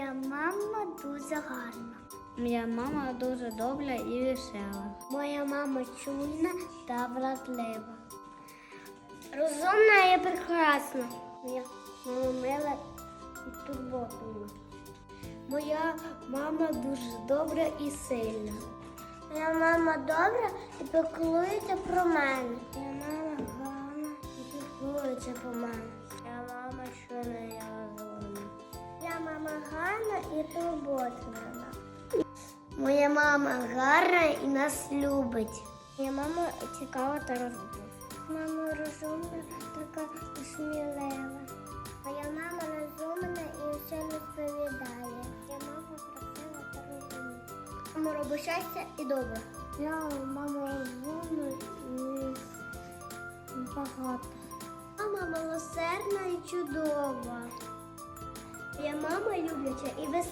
Моя мама дуже гарна. Моя мама дуже добра і весела. Моя мама чуйна та врадлива. Розумна і прекрасна. Моя мама мила і турботна. Моя мама дуже добра і сильна. Моя мама добра і піклується про мене. Моя мама гарна і піклується про мене. Моя мама чуйна турботна. Моя мама гарна і нас любить. Моя мама цікава та розумна. Мама розумна, така смілива. Моя мама розумна і все розповідає. Моя мама красива та розумна. Мама робить щастя і добре. Я мама розумна і багата. Мама милосердна і чудова. Я мама любляча і весела.